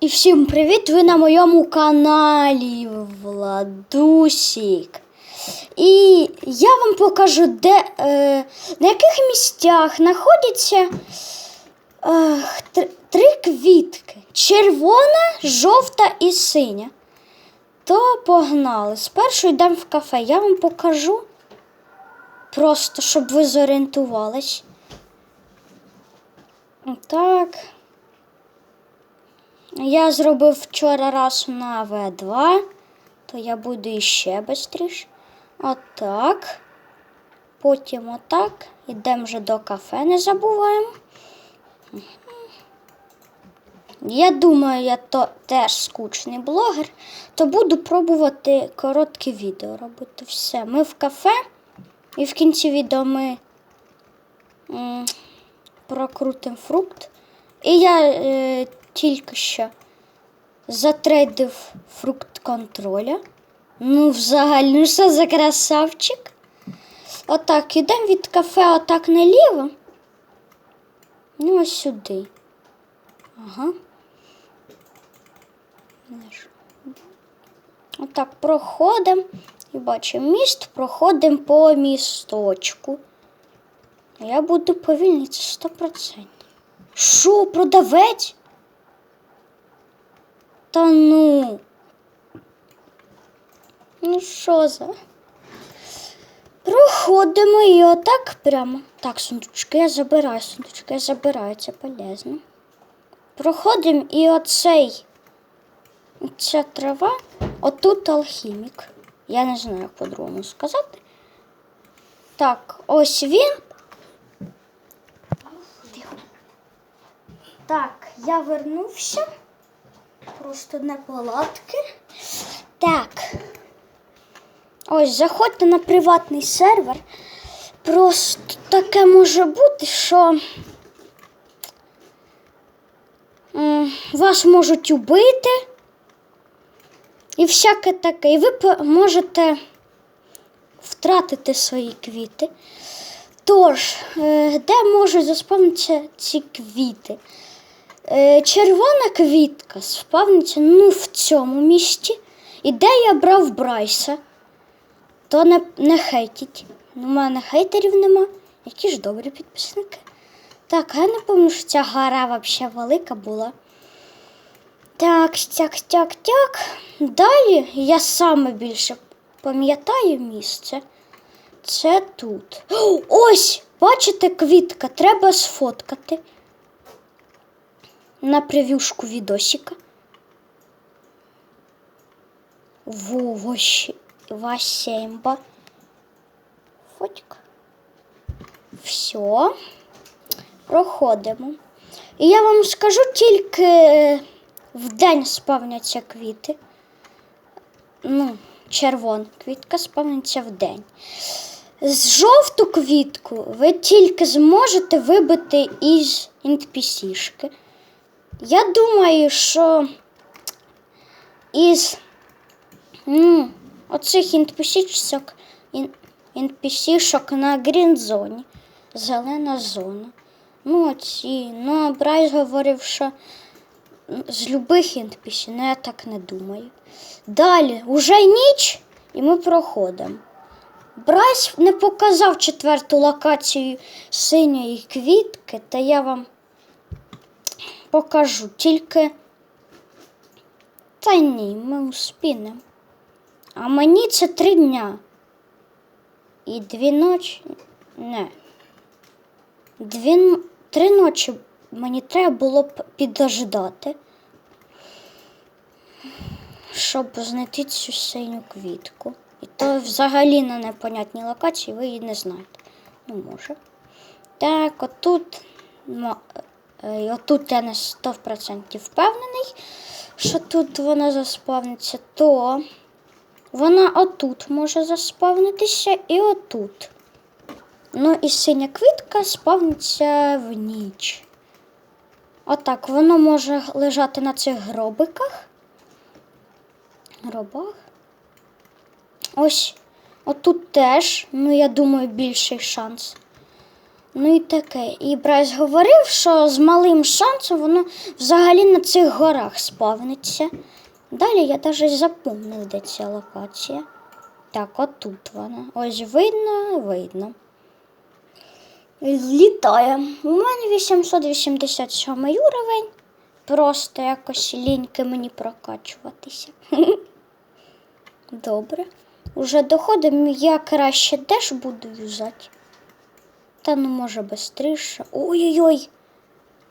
І всім привіт! Ви на моєму каналі Владусік. І я вам покажу, де, е, на яких місцях знаходяться е, тр- три квітки: червона, жовта і синя. То погнали. Спершу йдемо в кафе. Я вам покажу. Просто щоб ви зорієнтувались. Так. Я зробив вчора раз на В2, то я буду іще швидше. Отак. Потім отак. Йдемо вже до кафе, не забуваємо. Я думаю, я то теж скучний блогер, то буду пробувати коротке відео робити. Все. Ми в кафе, і в кінці відео ми прокрутимо фрукт. І я е, тільки що затрейдив фрукт контроля. Ну, взагалі, ну що за красавчик? Отак, ідемо від кафе отак наліво. Ну, ось сюди. Ага. Отак проходимо і бачимо міст, проходимо по місточку. Я буду повільний, це 100%. Що, продавець? Та ну. Ну що за? Проходимо і отак прямо. Так, сундучки я забираю, сундучки я забираю, це полезно. Проходимо і оцей. Ця трава, отут алхімік. Я не знаю, як по-другому сказати. Так, ось він. Так, я вернувся. Просто неполадки. Так. Ось, заходьте на приватний сервер. Просто таке може бути, що вас можуть убити. І всяке таке. І ви можете втратити свої квіти. Тож, е, де можуть заспавнитися ці квіти? Е, Червона квітка спавниться ну, в цьому місці. І де я брав Брайса, то не, не хейтіть. У мене хейтерів нема. Які ж добрі підписники. Так, я не пам'ятаю, що ця гора взагалі велика була. Так, тяк, тяк, тяк. Далі я саме більше пам'ятаю місце. Це тут. Ось! Бачите, квітка, треба сфоткати на прев'юшку відосика. Вовощі Васемба. Фотик. Все. Проходимо. І я вам скажу тільки е, в день спавняться квіти. Ну, червона квітка спавниться в день. З жовту квітку ви тільки зможете вибити із NPC-шки. Я думаю, що із ну, оцих NPC-шок, NPC-шок на грінзоні, зелена зона. Ну, оці. Ну, Брайс говорив, що з любих NPC, ну я так не думаю. Далі, уже ніч, і ми проходимо. Брайс не показав четверту локацію синьої квітки, та я вам покажу. Тільки. Та ні, ми успінемо. А мені це три дня. І дві ночі. Не. Дві, три ночі мені треба було б підождати, щоб знайти цю синю квітку. І то взагалі на непонятній локації ви її не знаєте. Ну, може. Так, отут. Е, і Отут я на 100% впевнений, що тут вона заспавниться, то вона отут може заспавнитися і отут. Ну і синя квітка спавниться в ніч. Отак, воно може лежати на цих гробиках. Гробах. Ось, отут теж, ну я думаю, більший шанс. Ну і таке. І Брайс говорив, що з малим шансом воно взагалі на цих горах спавниться. Далі я навіть запомнив, де ця локація. Так, отут вона. Ось видно, видно. Літає. У мене 887 уровень. Просто якось ліньки мені прокачуватися. Добре. Уже доходимо, я краще теж буду юзати. Та ну може бистріше. Ой-ой-ой.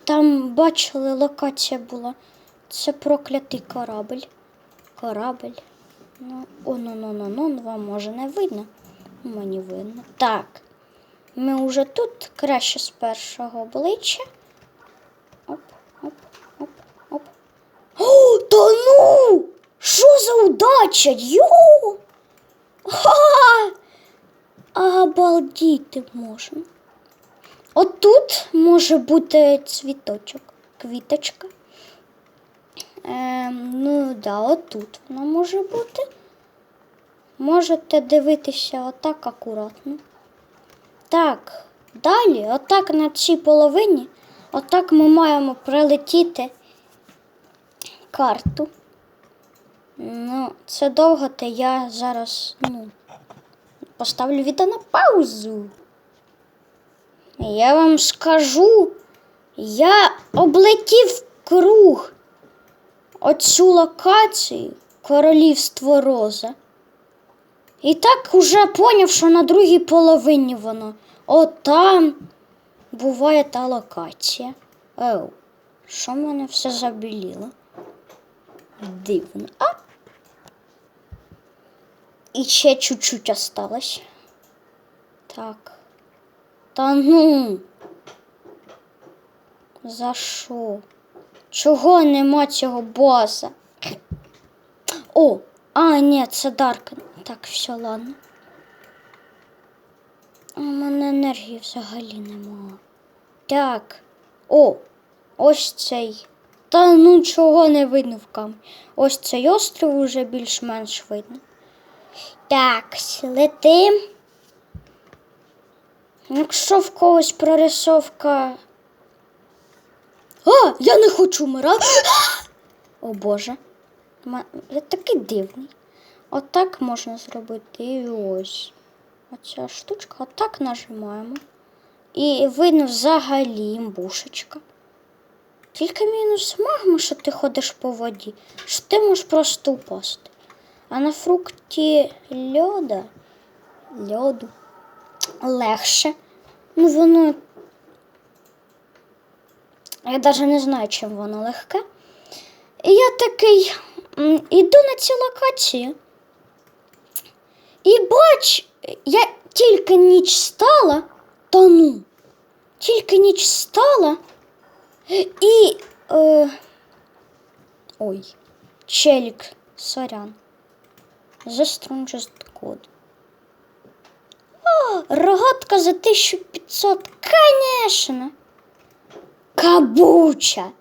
Там бачили, локація була. Це проклятий корабль. Корабль. Ну, о, ну, ну, ну, вам може не видно. Мені видно. Так. Ми вже тут краще з першого обличчя. Оп, оп, оп, оп. О, та ну! Що за удача? Йо! Ха! Обалдіти можна. Отут може бути цвіточок, квіточка. Ем, ну да, отут вона може бути. Можете дивитися отак акуратно. Так, далі, отак на цій половині, отак ми маємо прилетіти карту. Ну, це довго, то я зараз ну, поставлю відео на паузу. Я вам скажу, я облетів круг оцю локацію Королівство Роза. І так уже поняв, що на другій половині воно. От там буває та локація. Еу, що в мене все забіліло? Дивно. А? І ще чуть-чуть осталось. Так. Та ну. За що? Чого нема цього боса? О, а, ні, це Даркен. Так, все, ладно. У мене енергії взагалі нема. Так. О, ось цей. Та ну чого не видно в камері. Ось цей острів уже більш-менш видно. Так, летим. Якщо в когось прорисовка. А, я не хочу вмирати. О Боже. Я такий дивний. Отак можна зробити. І ось. Оця штучка, отак нажимаємо. І видно взагалі імбушечка. Тільки мінус магма, що ти ходиш по воді, що ти можеш просто упасти. А на фрукті льода, льоду легше. Ну, воно. Я навіть не знаю, чим воно легке. І я такий іду на ці локації. І бач, я тільки ніч стала, та ну, тільки ніч стала, і. Е, ой, челік, сорян. The strongest code. Рогатка за 1500, конечно. Кабуча.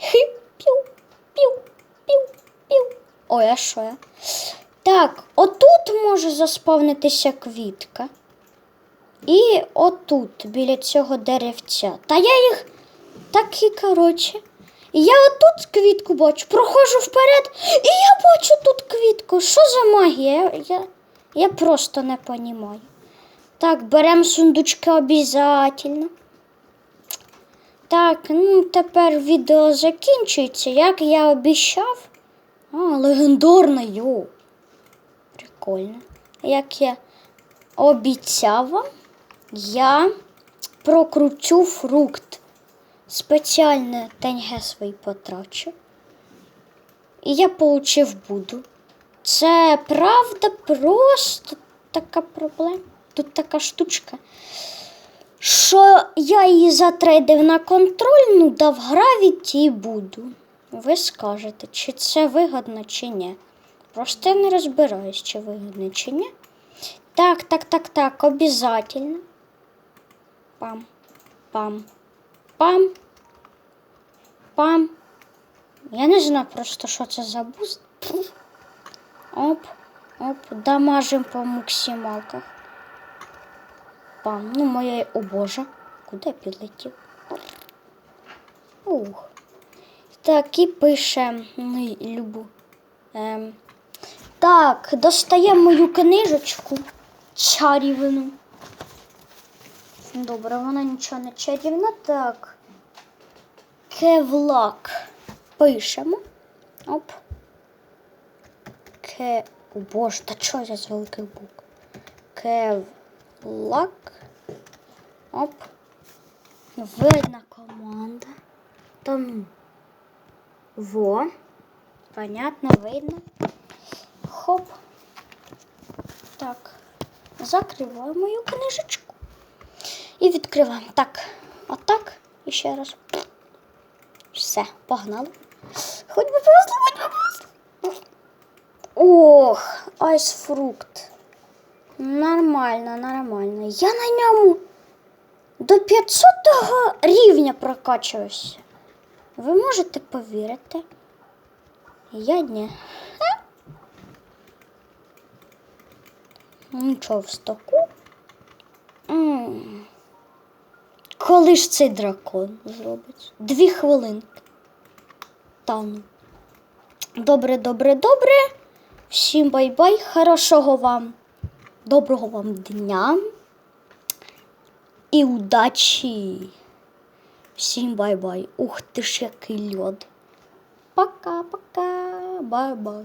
Хи, пів, пів, пів. Ой, а що я? Так, отут може заспавнитися квітка. І отут, біля цього деревця. Та я їх так і коротше. І я отут квітку бачу, проходжу вперед, і я бачу тут квітку. Що за магія? Я, я, просто не розумію. Так, беремо сундучки обов'язково. Так, ну тепер відео закінчується, як я обіцяв. А, легендарна, йоу. Прикольно. Як я обіцяв я прокручу фрукт. Спеціально тенге свої потрачу. І я получив буду. Це правда просто така проблема. Тут така штучка. Що я її затрейдив на контрольну, дав гравіті і буду. Ви скажете, чи це вигодно, чи ні. Просто я не розбираюсь, чи вигодно, чи ні. Так, так, так, так, обязательно. Пам, пам, пам, пам. Я не знаю просто, що це за буст. Оп, оп, дамажим по максималках. спам. Ну, моє, о Боже, куди підлетів? Ух. Так, і пише ну, Любу. Ем. Так, достаємо мою книжечку чарівну. Добре, вона нічого не чарівна. Так. Кевлак. Пишемо. Оп. Ке. Боже, та чого я з великих букв? Кевлак. Оп. Видна команда. Там. Во. Понятно, видно. Хоп. Так. Закриваю мою книжечку. І відкриваємо. Так. Отак. І ще раз. Все, погнали. Хоч би просто, хоч би просто. Ох, айсфрукт. Нормально, нормально. Я на ньому до 500 рівня прокачуюся. Ви можете повірити? Я ні. Нічого в стоку. Коли ж цей дракон зробить? Дві хвилинки. Тану. Добре, добре, добре. Всім бай-бай. Хорошого вам. Доброго вам дня. І удачі. Всім бай-бай. Ух ти ж який льод. Пока-пока. Бай-бай.